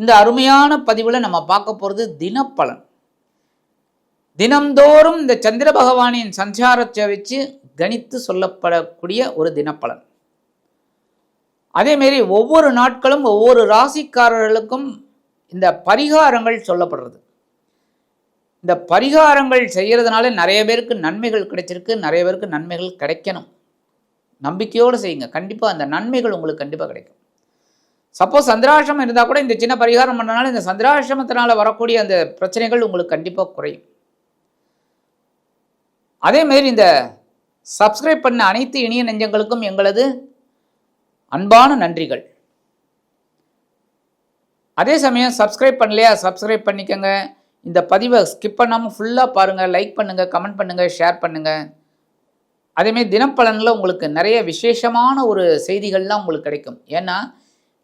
இந்த அருமையான பதிவில் நம்ம பார்க்க போகிறது தினப்பலன். தினம்தோறும் இந்த சந்திர பகவானின் சஞ்சாரத்தை வச்சு கணித்து சொல்லப்படக்கூடிய ஒரு தினப்பலன். அதேமாரி ஒவ்வொரு நாட்களும் ஒவ்வொரு ராசிக்காரர்களுக்கும் இந்த பரிகாரங்கள் சொல்லப்படுறது. இந்த பரிகாரங்கள் செய்கிறதுனால நிறைய பேருக்கு நன்மைகள் கிடைச்சிருக்கு நிறைய பேருக்கு நன்மைகள் கிடைக்கணும். நம்பிக்கையோடு செய்யுங்க. கண்டிப்பாக அந்த நன்மைகள் உங்களுக்கு கண்டிப்பாக கிடைக்கும். சப்போஸ் சந்திராசிரமம் இருந்தால் கூட இந்த சின்ன பரிகாரம் பண்ணனால இந்த சந்திராசிரமத்தினால வரக்கூடிய அந்த பிரச்சனைகள் உங்களுக்கு கண்டிப்பாக குறையும். அதே மாதிரி இந்த சப்ஸ்கிரைப் பண்ண அனைத்து இனிய நெஞ்சங்களுக்கும் எங்களது அன்பான நன்றிகள். அதே சமயம் சப்ஸ்கிரைப் பண்ணலையா? சப்ஸ்கிரைப் பண்ணிக்கோங்க. இந்த பதிவை ஸ்கிப் பண்ணாமல் ஃபுல்லாக பாருங்கள் லைக் பண்ணுங்கள் கமெண்ட் பண்ணுங்கள் ஷேர் பண்ணுங்கள் அதேமாரி தினப்பலனில் உங்களுக்கு நிறைய விசேஷமான ஒரு செய்திகள்லாம் உங்களுக்கு கிடைக்கும். ஏன்னா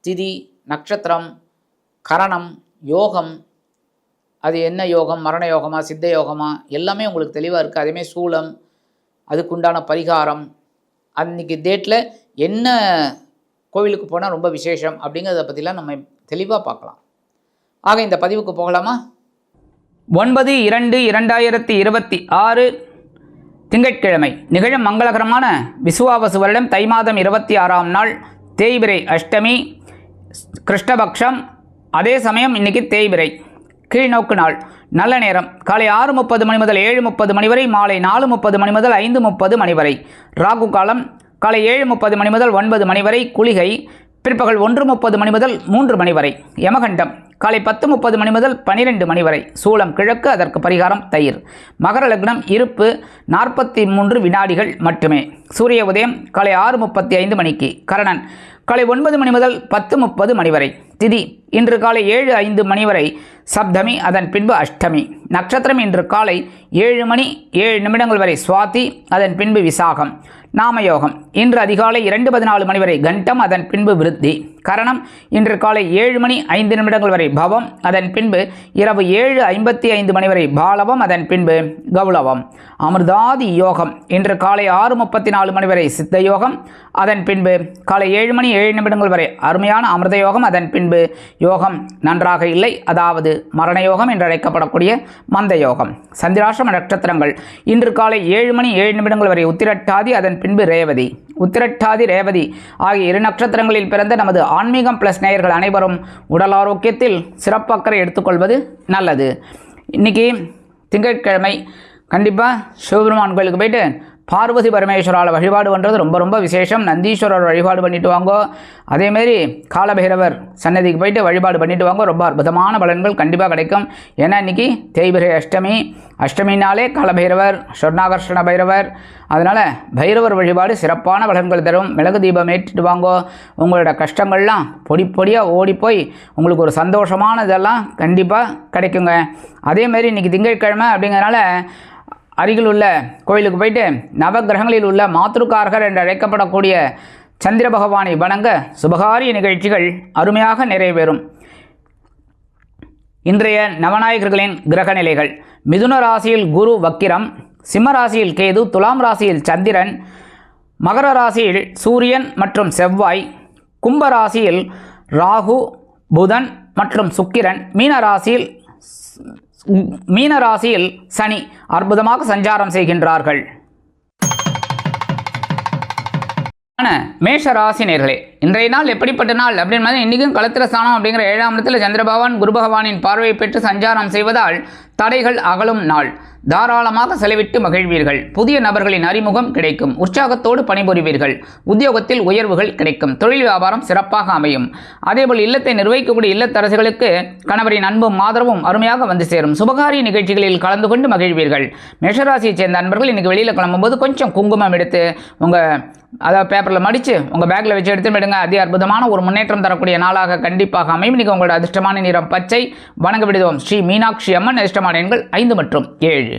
திதி நட்சத்திரம் கரணம் யோகம். அது என்ன யோகம்? மரண யோகமா? சித்த யோகமா? எல்லாமே உங்களுக்கு தெளிவாக இருக்குது அதேமாதிரி சூளம் அதுக்குண்டான பரிகாரம். அன்றைக்கி டேட்டில் என்ன கோவிலுக்கு போனால் ரொம்ப விசேஷம் அப்படிங்கிறத பற்றிலாம் நம்ம தெளிவாக பார்க்கலாம். ஆக இந்த பதிவுக்கு போகலாமா? ஒன்பது இரண்டு இரண்டாயிரத்தி இருபத்தி ஆறு திங்கட்கிழமை. நிகழும் மங்களகரமான விசுவாவசு வருடம் தை மாதம் இருபத்தி ஆறாம் நாள். தேய்பிரை அஷ்டமி. கிருஷ்ணபக்ஷம் அதே சமயம் இன்னைக்கு தேய்பிரை. கீழ்நோக்கு நாள். நல்ல நேரம். காலை ஆறு முப்பது மணி முதல் ஏழு முப்பது மணி வரை மாலை நாலு முப்பது மணி முதல் ஐந்து முப்பது மணி வரை. ராகு காலம் காலை ஏழு முப்பது மணி முதல் ஒன்பது மணி வரை. குளிகை பிற்பகல் ஒன்று முப்பது மணி முதல் மூன்று மணி வரை. யமகண்டம் காலை பத்து முப்பது மணி முதல் பனிரெண்டு மணி வரை. சூளம் கிழக்கு அதற்கு பரிகாரம் தயிர். மகர லக்னம் இருப்பு நாற்பத்தி மூன்று வினாடிகள் மட்டுமே. சூரிய உதயம் காலை ஆறு முப்பத்தி ஐந்து மணிக்கு. கரணன் காலை ஒன்பது மணி முதல் பத்து முப்பது மணி வரை. திதி. இன்று காலை ஏழு ஐந்து மணி வரை சப்தமி அதன் பின்பு அஷ்டமி. நட்சத்திரம் இன்று காலை ஏழு மணி ஏழு நிமிடங்கள் வரை சுவாதி அதன் பின்பு விசாகம். நாமயோகம். இன்று அதிகாலை இரண்டு பதினாலு மணி வரை கண்டம் அதன் பின்பு விருத்தி. கரணம். இன்று காலை ஏழு மணி ஐந்து நிமிடங்கள் வரை பவம் அதன் பின்பு இரவு ஏழு ஐம்பத்தி ஐந்து மணி வரை பாலவம் அதன் பின்பு கௌளவம். அமிர்தாதி யோகம். இன்று காலை ஆறு முப்பத்தி நாலு மணி வரை சித்த யோகம் அதன் பின்பு காலை ஏழு மணி ஏழு நிமிடங்கள் வரை அருமையான அமிர்த யோகம் அதன் பின்பு யோகம் நன்றாக இல்லை. அதாவது மரண யோகம் என்று அழைக்கப்படக்கூடிய மந்த யோகம் சந்திராசிரம நட்சத்திரங்கள் இன்று காலை ஏழு மணி ஏழு நிமிடங்கள் வரை உத்திரட்டாதி அதன் பின்பு ரேவதி. உத்திரட்டாதி ரேவதி ஆகிய இரு நட்சத்திரங்களில் பிறந்த நமது ஆன்மீகம் பிளஸ் நேயர்கள் அனைவரும் உடல் ஆரோக்கியத்தில் சிறப்பக்கறை எடுத்துக்கொள்வது நல்லது. இன்னைக்கு திங்கட்கிழமை. கண்டிப்பாக சிவபெருமான் கோயிலுக்கு போயிட்டு பார்வதி பரமேஸ்வரால் வழிபாடு பண்ணுறது ரொம்ப ரொம்ப விசேஷம். நந்தீஸ்வரர் வழிபாடு பண்ணிட்டு வாங்கோ. அதேமாரி காலபைரவர் சன்னதிக்கு போயிட்டு வழிபாடு பண்ணிட்டு வாங்கோ. ரொம்ப அற்புதமான பலன்கள் கண்டிப்பாக கிடைக்கும். ஏன்னா இன்றைக்கி தேய்பிரை அஷ்டமி. அஷ்டமினாலே காலபைரவர் சொர்ணாகர்ஷண பைரவர். அதனால் பைரவர் வழிபாடு சிறப்பான பலன்கள் தரும். மிளகு தீபம் ஏற்றிட்டு வாங்கோ. உங்களோட கஷ்டங்கள்லாம் பொடி பொடியாக ஓடிப்போய் உங்களுக்கு ஒரு சந்தோஷமான இதெல்லாம் கண்டிப்பாக கிடைக்குங்க அதேமாரி இன்றைக்கி திங்கட்கிழமை அப்படிங்கிறனால அருகில் உள்ள கோயிலுக்கு போயிட்டு நவகிரகங்களில் உள்ள மாத்ருக்காரகர் என்று அழைக்கப்படக்கூடிய சந்திர பகவானை வணங்க சுபகாரிய நிகழ்ச்சிகள் அருமையாக நிறைவேறும். இன்றைய நவநாயகர்களின் கிரக நிலைகள். மிதுன ராசியில் குரு வக்கிரம் சிம்ம ராசியில் கேது துலாம் ராசியில் சந்திரன் மகர ராசியில் சூரியன் மற்றும் செவ்வாய் கும்ப ராசியில் ராகு புதன் மற்றும் சுக்கிரன் மீன ராசியில் மீன ராசியில் சனி அற்புதமாக சஞ்சாரம் செய்கின்றார்கள். ஆன ராசி நேர்களே இன்றைய நாள் எப்படிப்பட்ட நாள்? அப்படின்னு இன்றைக்கும் களத்திர ஸ்தானம் அப்படிங்கிற ஏழாம் இடத்தில் சந்திர பகவான் குரு பகவானின் பார்வையை பெற்று சஞ்சாரம் செய்வதால் தடைகள் அகலும் நாள். தாராளமாக செலவிட்டு மகிழ்வீர்கள். புதிய நபர்களின் அறிமுகம் கிடைக்கும். உற்சாகத்தோடு பணிபுரிவீர்கள். உத்தியோகத்தில் உயர்வுகள் கிடைக்கும். தொழில் வியாபாரம் சிறப்பாக அமையும். அதேபோல் இல்லத்தை நிர்வகிக்கக்கூடிய இல்லத்தரசுகளுக்கு கணவரின் அன்பும் ஆதரவும் அருமையாக வந்து சேரும். சுபகாரிய நிகழ்ச்சிகளில் கலந்து கொண்டு மகிழ்வீர்கள். மேஷராசியைச் சேர்ந்த நண்பர்கள் இன்றைக்கி வெளியில் கிளம்பும்போது கொஞ்சம் குங்குமம் எடுத்து உங்கள் அதாவது பேப்பரில் மடித்து உங்கள் பேக்கில் வச்சு எடுத்து விடுங்க அதி அற்புதமான ஒரு முன்னேற்றம் தரக்கூடிய நாளாக கண்டிப்பாக அமையும். இன்றைக்கி உங்களோட அதிர்ஷ்டமான நிறம் பச்சை. வணங்க விடுவோம் ஸ்ரீ மீனாட்சி அம்மன் அதிர்ஷ்டமான எண்கள் ஐந்து மற்றும் ஏழு.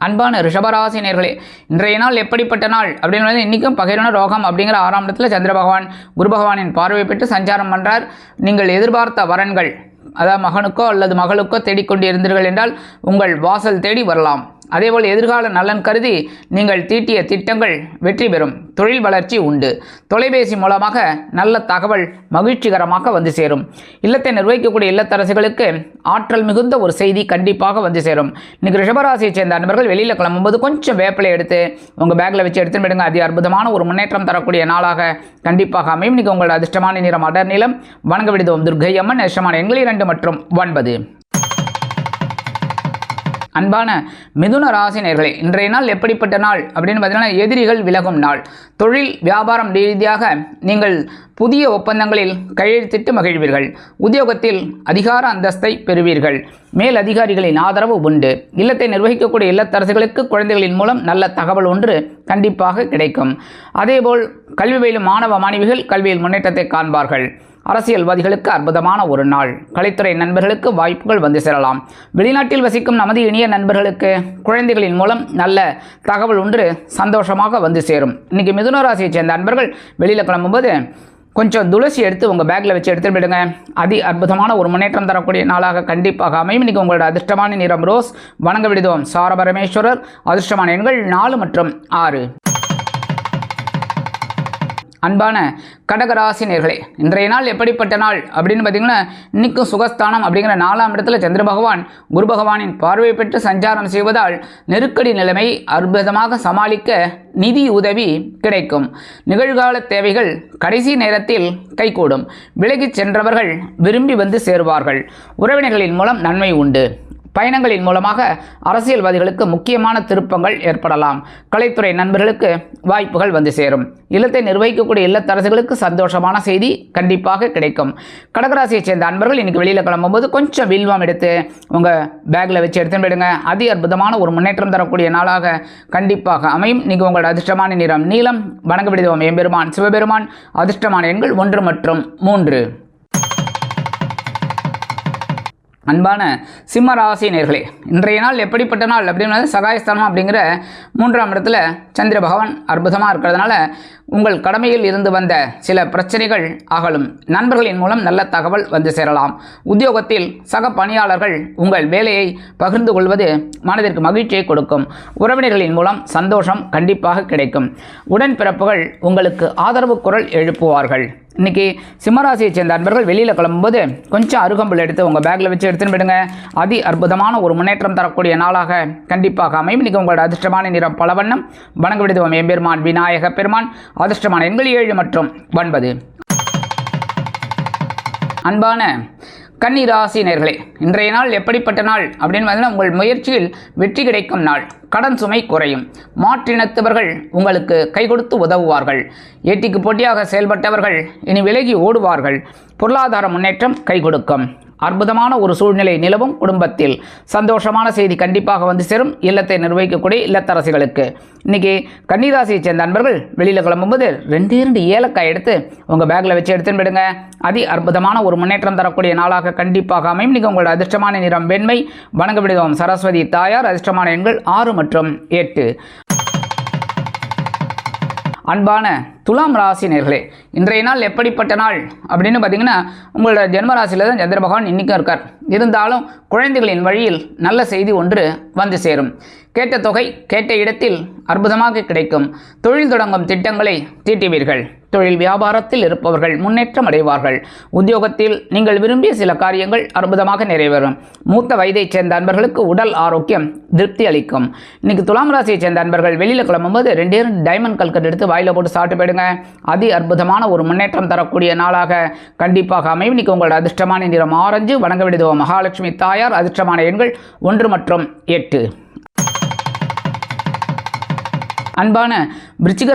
அன்பான ரிஷபராசி நேர்களே இன்றைய நாள் எப்படிப்பட்ட நாள்? அப்படின்னு இன்றைக்கும் பகிரன ரோகம் அப்படிங்கிற ஆறாம் இடத்துல சந்திர பகவான் குரு பகவானின் பார்வை பெற்று சஞ்சாரம் பண்ணுறார் நீங்கள் எதிர்பார்த்த வரன்கள் அதாவது மகனுக்கோ அல்லது மகளுக்கோ தேடிக்கொண்டு இருந்தீர்கள் என்றால் உங்கள் வாசல் தேடி வரலாம். அதேபோல் எதிர்கால நலன் கருதி நீங்கள் தீட்டிய திட்டங்கள் வெற்றி பெறும். தொழில் வளர்ச்சி உண்டு. தொலைபேசி மூலமாக நல்ல தகவல் மகிழ்ச்சிகரமாக வந்து சேரும். இல்லத்தை நிர்வகிக்கக்கூடிய இல்லத்தரசுகளுக்கு ஆற்றல் மிகுந்த ஒரு செய்தி கண்டிப்பாக வந்து சேரும். இன்னைக்கு ரிஷபராசியை சேர்ந்த நண்பர்கள் வெளியில் கிளம்பும்போது கொஞ்சம் வேப்பிலை எடுத்து உங்கள் பேக்கில் வச்சு எடுத்துன்னு விடுங்க அதி அற்புதமான ஒரு முன்னேற்றம் தரக்கூடிய நாளாக கண்டிப்பாக அமையும். இன்னைக்கு உங்களோட அதிர்ஷ்டமான நிறம் அடர் நிலம். வணங்க விடுதோம் துர்கை அம்மன் அதிர்ஷ்டமான எண்கள் இரண்டு மற்றும் ஒன்பது. அன்பான மிதுன ராசி நேர்களே இன்றைய நாள் எப்படிப்பட்ட நாள் அப்படின்னு பார்த்தீங்கன்னா எதிரிகள் விலகும் நாள். தொழில் வியாபாரம் ரீதியாக நீங்கள் புதிய ஒப்பந்தங்களில் கையெழுத்திட்டு மகிழ்வீர்கள். உத்தியோகத்தில் அதிகார அந்தஸ்தை பெறுவீர்கள். மேல் அதிகாரிகளின் ஆதரவு உண்டு. இல்லத்தை நிர்வகிக்கக்கூடிய இல்லத்தரசுகளுக்கு குழந்தைகளின் மூலம் நல்ல தகவல் ஒன்று கண்டிப்பாக கிடைக்கும். அதேபோல் கல்வி பயிலும் மாணவ மாணவிகள் கல்வியில் முன்னேற்றத்தை காண்பார்கள். அரசியல்வாதிகளுக்கு அற்புதமான ஒரு நாள். கலைத்துறை நண்பர்களுக்கு வாய்ப்புகள் வந்து சேரலாம். வெளிநாட்டில் வசிக்கும் நமது இனிய நண்பர்களுக்கு குழந்தைகளின் மூலம் நல்ல தகவல் ஒன்று சந்தோஷமாக வந்து சேரும். இன்னைக்கு மிதுன ராசியை சேர்ந்த நண்பர்கள் வெளியில் கிளம்பும்போது கொஞ்சம் துளசி எடுத்து உங்கள் பேக்கில் வச்சு எடுத்து விடுங்க அதி அற்புதமான ஒரு முன்னேற்றம் தரக்கூடிய நாளாக கண்டிப்பாக அமையும். இன்னைக்கு உங்களோட அதிர்ஷ்டமான நிறம் ரோஸ். வணங்க விடுதோம். சாரபரமேஸ்வரர் அதிர்ஷ்டமான எண்கள் நாலு மற்றும் ஆறு. அன்பான கடகராசினியர்களே இன்றைய நாள் எப்படிப்பட்ட நாள் அப்படின்னு பார்த்தீங்கன்னா இன்னைக்கும் சுகஸ்தானம் அப்படிங்கிற நாலாம் இடத்துல சந்திர பகவான் குரு பகவானின் பார்வை பெற்று சஞ்சாரம் செய்வதால் நெருக்கடி நிலைமை அற்புதமாக சமாளிக்க நிதி உதவி கிடைக்கும். நிகழ்கால தேவைகள் கடைசி நேரத்தில் கைகூடும். விலகிச் சென்றவர்கள் விரும்பி வந்து சேருவார்கள். உறவினர்களின் மூலம் நன்மை உண்டு. பயணங்களின் மூலமாக அரசியல்வாதிகளுக்கு முக்கியமான திருப்பங்கள் ஏற்படலாம். கலைத்துறை நண்பர்களுக்கு வாய்ப்புகள் வந்து சேரும். இல்லத்தை நிர்வகிக்கக்கூடிய இல்லத்தரசுகளுக்கு சந்தோஷமான செய்தி கண்டிப்பாக கிடைக்கும். கடகராசியைச் சேர்ந்த அன்பர்கள் இன்னைக்கு வெளியில் கிளம்பும்போது கொஞ்சம் வில்வம் எடுத்து உங்கள் பேக்கில் வச்சு எடுத்துன்னு போயிடுங்க. அதி அற்புதமான ஒரு முன்னேற்றம் தரக்கூடிய நாளாக கண்டிப்பாக அமையும். நீங்கள் உங்களோட அதிர்ஷ்டமான நிறம் நீளம் வணங்க விடுதோம் எம்பெருமான் சிவபெருமான் அதிர்ஷ்டமான எண்கள் ஒன்று மற்றும் மூன்று. அன்பான சிம்ம ராசி நேர்களே இன்றைய நாள் எப்படிப்பட்ட நாள் அப்படின்றது சகாயஸ்தானம் அப்படிங்கிற மூன்றாம் இடத்துல சந்திர பகவான் அற்புதமாக இருக்கிறதுனால உங்கள் கடமையில் இருந்து வந்த சில பிரச்சனைகள் அகலும் நண்பர்களின் மூலம் நல்ல தகவல் வந்து சேரலாம். உத்தியோகத்தில் சக பணியாளர்கள் உங்கள் வேலையை பகிர்ந்து கொள்வது மனதிற்கு மகிழ்ச்சியை கொடுக்கும். உறவினர்களின் மூலம் சந்தோஷம் கண்டிப்பாக கிடைக்கும். உடன்பிறப்புகள் உங்களுக்கு ஆதரவு குரல் எழுப்புவார்கள். இன்றைக்கி சிம்மராசியை சேர்ந்த அன்பர்கள் வெளியில் கிளம்பும்போது கொஞ்சம் அருகம்புல் எடுத்து உங்கள் பேக்கில் வச்சு எடுத்துன்னு விடுங்க அதி அற்புதமான ஒரு முன்னேற்றம் தரக்கூடிய நாளாக கண்டிப்பாக அமையும். இன்றைக்கி உங்களோட அதிர்ஷ்டமான நிறம் பலவண்ணம். வணங்க விடுதுவோம் எம்பெருமான் விநாயக பெருமான். அதிர்ஷ்டமான எண்கள் ஏழு மற்றும் ஒன்பது. அன்பான கன்னிராசி நேர்களே இன்றைய நாள் எப்படிப்பட்ட நாள்? அப்படின்னு பார்த்தீங்கன்னா உங்கள் முயற்சியில் வெற்றி கிடைக்கும் நாள். கடன் சுமை குறையும். மாற்றினத்தவர்கள் உங்களுக்கு கை கொடுத்து உதவுவார்கள். ஏட்டிக்கு போட்டியாக செயல்பட்டவர்கள் இனி விலகி ஓடுவார்கள். பொருளாதார முன்னேற்றம் கை கொடுக்கும். அற்புதமான ஒரு சூழ்நிலை நிலவும் குடும்பத்தில். சந்தோஷமான செய்தி கண்டிப்பாக வந்து சேரும். இல்லத்தை நிர்வகிக்கக்கூடிய இல்லத்தரசிகளுக்கு. இன்னைக்கு கன்னிராசியை சேர்ந்த நண்பர்கள் வெளியில் கிளம்பும்போது ரெண்டு இரண்டு ஏலக்காய் எடுத்து உங்கள் பேக்கில் வச்சு எடுத்துன்னு விடுங்க அதி அற்புதமான ஒரு முன்னேற்றம் தரக்கூடிய நாளாக கண்டிப்பாக அமையும். இன்னைக்கு உங்களோட அதிர்ஷ்டமான நிறம் வெண்மை. வணங்க விடுவோம். சரஸ்வதி தாயார் அதிர்ஷ்டமான எண்கள் ஆறு மற்றும் எட்டு. அன்பான துலாம் ராசி நேர்களே இன்றைய நாள் எப்படிப்பட்ட நாள்? அப்படின்னு பார்த்தீங்கன்னா உங்களோட ஜென்ம ராசியில் தான் சந்திர பகவான் இன்றைக்கும் இருக்கார். இருந்தாலும் குழந்தைகளின் வழியில் நல்ல செய்தி ஒன்று வந்து சேரும். கேட்ட தொகை கேட்ட இடத்தில் அற்புதமாக கிடைக்கும். தொழில் தொடங்கும் திட்டங்களை தீட்டுவீர்கள். தொழில் வியாபாரத்தில் இருப்பவர்கள் முன்னேற்றம் அடைவார்கள். உத்தியோகத்தில் நீங்கள் விரும்பிய சில காரியங்கள் அற்புதமாக நிறைவேறும். மூத்த வயதைச் சேர்ந்த அன்பர்களுக்கு உடல் ஆரோக்கியம் திருப்தி அளிக்கும். இன்னைக்கு துலாம் ராசியைச் சேர்ந்த அன்பர்கள் வெளியில் கிளம்பும்போது ரெண்டே ரெண்டு டைமண்ட் கல்கட் எடுத்து வாயில போட்டு சாப்பிட்டு போயிடுங்க. பாருங்க. அதி அற்புதமான ஒரு முன்னேற்றம் தரக்கூடிய நாளாக கண்டிப்பாக அமையும். இன்னைக்கு உங்களோட அதிர்ஷ்டமான நிறம் ஆரஞ்சு. வணங்க விடுதோம் மகாலட்சுமி தாயார். அதிர்ஷ்டமான எண்கள் ஒன்று மற்றும் எட்டு. அன்பான விருச்சிக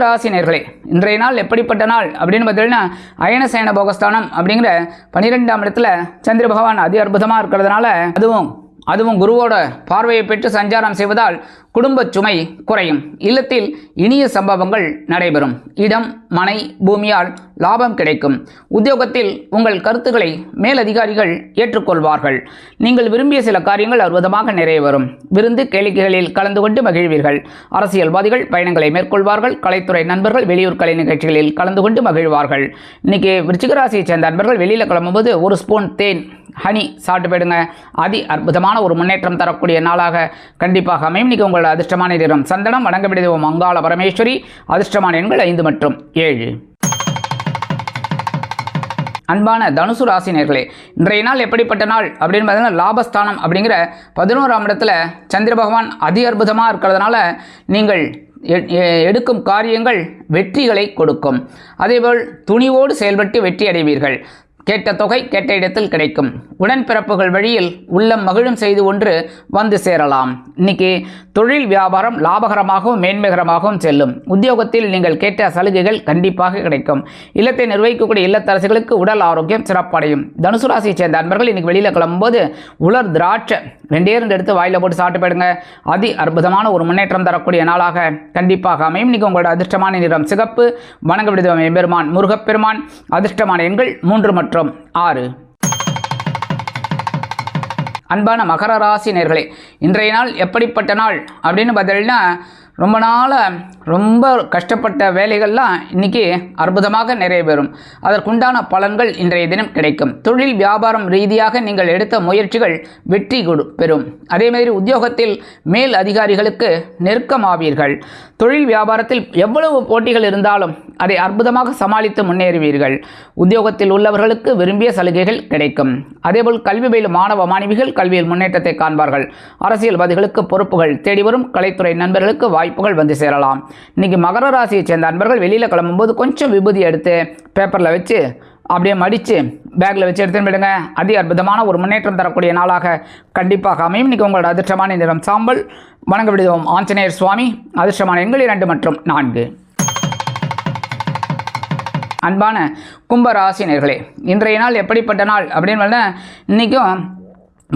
இன்றைய நாள் எப்படிப்பட்ட நாள் அப்படின்னு பார்த்தீங்கன்னா அயனசேன போகஸ்தானம் அப்படிங்கிற பன்னிரெண்டாம் இடத்துல சந்திர பகவான் அதி அற்புதமாக இருக்கிறதுனால அதுவும் அதுவும் குருவோட பார்வையை பெற்று சஞ்சாரம் செய்வதால் குடும்பச் சுமை குறையும். இல்லத்தில் இனிய சம்பவங்கள் நடைபெறும். இடம் மனை பூமியால் லாபம் கிடைக்கும். உத்தியோகத்தில் உங்கள் கருத்துக்களை மேலதிகாரிகள் ஏற்றுக்கொள்வார்கள். நீங்கள் விரும்பிய சில காரியங்கள் அற்புதமாக நிறைவேறும். விருந்து கேளிக்கைகளில் கலந்து கொண்டு மகிழ்வீர்கள். அரசியல்வாதிகள் பயணங்களை மேற்கொள்வார்கள். கலைத்துறை நண்பர்கள் வெளியூர் கலை நிகழ்ச்சிகளில் கலந்து கொண்டு மகிழ்வார்கள். இன்னைக்கு விருச்சிகராசியைச் சேர்ந்த நண்பர்கள் வெளியில் கிளம்பும்போது ஒரு ஸ்பூன் தேன். ஹனி சாப்பிட்டு போயிடுங்க. அதி அற்புதமான ஒரு முன்னேற்றம் தரக்கூடிய நாளாக கண்டிப்பாக அமையும். இன்னைக்கு உங்களோட அதிர்ஷ்டமான நிறம் சந்தனம். வணங்க விடுவோம் மங்காள பரமேஸ்வரி. அதிர்ஷ்டமான எண்கள் ஐந்து மற்றும் ஏழு. அன்பான தனுசு ராசினியர்களே இன்றைய நாள் எப்படிப்பட்ட நாள்? அப்படின்னு பார்த்தீங்கன்னா லாபஸ்தானம் அப்படிங்கிற பதினோராம் இடத்துல சந்திர பகவான் அதி அற்புதமாக இருக்கிறதுனால நீங்கள் எடுக்கும் காரியங்கள் வெற்றிகளை கொடுக்கும். அதேபோல் துணிவோடு செயல்பட்டு வெற்றி அடைவீர்கள். கேட்ட தொகை கேட்ட இடத்தில் கிடைக்கும். உடன்பிறப்புகள் வழியில் உள்ளம் மகிழும் செய்து ஒன்று வந்து சேரலாம். இன்னைக்கு தொழில் வியாபாரம் லாபகரமாகவும் மேன்மைகரமாகவும் செல்லும். உத்தியோகத்தில் நீங்கள் கேட்ட சலுகைகள் கண்டிப்பாக கிடைக்கும். இல்லத்தை நிர்வகிக்கக்கூடிய இல்லத்தரசிகளுக்கு உடல் ஆரோக்கியம் சிறப்படையும். தனுசு ராசியை சேர்ந்த அன்பர்கள் இன்னைக்கு வெளியில் கிளம்பும்போது உலர் திராட்சை ரெண்டே ரெண்டு எடுத்து வாயில் போட்டு சாப்பிட்டு போயிடுங்க. அதி அற்புதமான ஒரு முன்னேற்றம் தரக்கூடிய நாளாக கண்டிப்பாக அமையும். இன்னைக்கு உங்களோட அதிர்ஷ்டமான நிறம் சிகப்பு. வணங்க விடுதம் பெருமான் முருகப்பெருமான். அதிர்ஷ்டமான எண்கள் மூன்று மற்றும் ஆறு. அன்பான மகர ராசி நேர்களே இன்றைய நாள் எப்படிப்பட்ட நாள் அப்படின்னு பார்த்தீங்கன்னா ரொம்ப நாளாக ரொம்ப கஷ்டப்பட்ட வேலைகள்லாம் இன்றைக்கி அற்புதமாக நிறைவேறும். அதற்குண்டான பலன்கள் இன்றைய தினம் கிடைக்கும். தொழில் வியாபாரம் ரீதியாக நீங்கள் எடுத்த முயற்சிகள் வெற்றி கொடு பெறும். அதே மாதிரி உத்தியோகத்தில் மேல் அதிகாரிகளுக்கு நெருக்கமாவீர்கள். தொழில் வியாபாரத்தில் எவ்வளவு போட்டிகள் இருந்தாலும் அதை அற்புதமாக சமாளித்து முன்னேறுவீர்கள். உத்தியோகத்தில் உள்ளவர்களுக்கு விரும்பிய சலுகைகள் கிடைக்கும். அதேபோல் கல்வி பயிலும் மாணவ மாணவிகள் கல்வியில் முன்னேற்றத்தை காண்பார்கள். அரசியல்வாதிகளுக்கு பொறுப்புகள் தேடி வரும் கலைத்துறை நண்பர்களுக்கு வாய்ப்புகள் வந்து சேரலாம். இன்னைக்கு மகர ராசியைச் சேர்ந்த நண்பர்கள் வெளியில் கிளம்பும்போது கொஞ்சம் விபூதி எடுத்து பேப்பரில் வச்சு அப்படியே மடித்து பேக்கில் வச்சு எடுத்துன்னு போயிடுங்க. அதி அற்புதமான ஒரு முன்னேற்றம் தரக்கூடிய நாளாக கண்டிப்பாக அமையும். இன்றைக்கி உங்களோட அதிர்ஷ்டமான நிறம் சாம்பல். வணங்க விடுவோம். ஆஞ்சநேயர் சுவாமி. அதிர்ஷ்டமான எண்கள் இரண்டு மற்றும் நான்கு. அன்பான கும்பராசினியர்களே இன்றைய நாள் எப்படிப்பட்ட நாள்? அப்படின்னு இன்றைக்கும்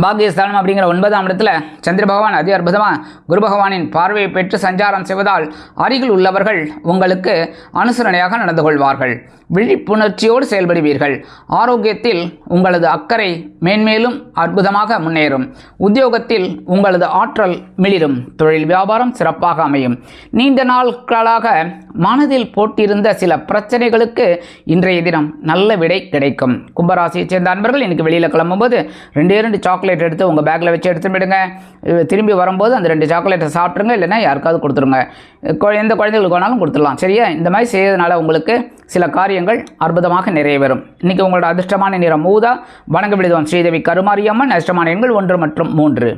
பாக்யஸ்தானம் அப்படிங்கிற ஒன்பதாம் இடத்துல சந்திர பகவான் அதி அற்புதமாக குரு பகவானின் பார்வையை பெற்று சஞ்சாரம் செய்வதால் அருகில் உள்ளவர்கள் உங்களுக்கு அனுசரணையாக நடந்து கொள்வார்கள். விழிப்புணர்ச்சியோடு செயல்படுவீர்கள். ஆரோக்கியத்தில் உங்களது அக்கறை மேன்மேலும் அற்புதமாக முன்னேறும். உத்தியோகத்தில் உங்களது ஆற்றல் மிளிரும். தொழில் வியாபாரம் சிறப்பாக அமையும். நீண்ட நாட்களாக மனதில் போட்டிருந்த சில பிரச்சனைகளுக்கு இன்றைய தினம் நல்ல விடை கிடைக்கும். கும்பராசியைச் சேர்ந்த அன்பர்கள் இன்னைக்கு வெளியில் கிளம்பும்போது ரெண்டே ரெண்டு சாக்லேட் எடுத்து உங்கள் பேக்கில் வச்சு எடுத்துட்டு போயிடுங்க. திரும்பி வரும்போது அந்த ரெண்டு சாக்லேட்டை சாப்பிட்ருங்க இல்லைன்னா யாருக்காவது கொடுத்துருங்க. எந்த குழந்தைகளுக்கு வேணாலும் கொடுத்துடலாம் சரியா? இந்த மாதிரி செய்யறதுனால உங்களுக்கு சில காரியங்கள் அற்புதமாக நிறைவேறும். இன்னைக்கு உங்களோட அதிர்ஷ்டமான நிறம் மூதா. வணங்க விடுதோம் ஸ்ரீதேவி கருமாரியம்மன். அதிர்ஷ்டமான எண்கள் ஒன்று மற்றும் மூன்று.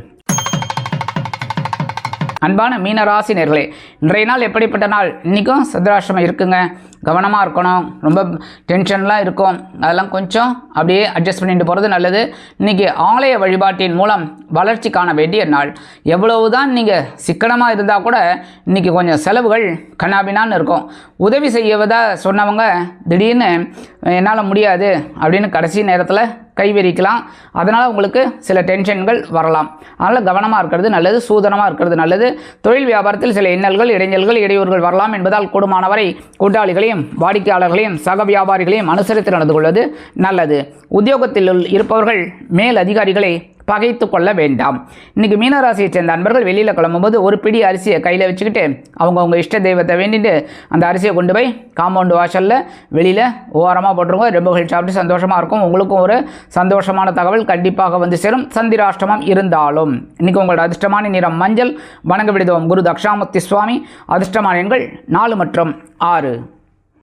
அன்பான மீனராசி நேர்களே இன்றைய நாள் எப்படிப்பட்ட நாள்? இன்றைக்கும் சந்திராசிரமம் இருக்குங்க. கவனமாக இருக்கணும். ரொம்ப டென்ஷன்லாம் இருக்கும். அதெல்லாம் கொஞ்சம் அப்படியே அட்ஜஸ்ட் பண்ணிட்டு போகிறது நல்லது. இன்றைக்கி ஆலய வழிபாட்டின் மூலம் வளர்ச்சி காண வேண்டிய நாள். எவ்வளவு தான் நீங்கள் சிக்கனமாக இருந்தால் கூட இன்றைக்கி கொஞ்சம் செலவுகள் கண்ணாபினான்னு இருக்கும். உதவி செய்வதாக சொன்னவங்க திடீர்னு என்னால் முடியாது அப்படின்னு கடைசி நேரத்தில் கைவிரிக்கலாம். அதனால் உங்களுக்கு சில டென்ஷன்கள் வரலாம். அதனால் கவனமாக இருக்கிறது நல்லது சூதனமாக இருக்கிறது நல்லது. தொழில் வியாபாரத்தில் சில இன்னல்கள் இடைஞ்சல்கள் இடையூறுகள் வரலாம் என்பதால் கூடுமானவரை கூட்டாளிகளையும் வாடிக்கையாளர்களையும் சக வியாபாரிகளையும் அனுசரித்து நடந்து கொள்வது நல்லது. உத்தியோகத்தில் இருப்பவர்கள் மேல் அதிகாரிகளை பகைத்து கொள்ள வேண்டாம். இன்னைக்கு மீனராசியை சேர்ந்த அன்பர்கள் வெளியில் கிளம்பும்போது ஒரு பிடி அரிசியை கையில் வச்சுக்கிட்டு அவங்கவுங்க இஷ்ட தெய்வத்தை வேண்டிட்டு அந்த அரிசியை கொண்டு போய் காம்பவுண்டு வாசலில் வெளியில் ஓரமாக போட்டுருங்க. ரொம்ப சாப்பிட்டு சந்தோஷமாக இருக்கும். உங்களுக்கும் ஒரு சந்தோஷமான தகவல் கண்டிப்பாக வந்து சேரும். சந்திராஷ்டமம் இருந்தாலும். இன்னைக்கு உங்களோட அதிர்ஷ்டமான நிறம் மஞ்சள். வணங்க விடுதோம் குரு தக்ஷாமூர்த்தி சுவாமி. அதிர்ஷ்டமான எண்கள் நாலு மற்றும் ஆறு.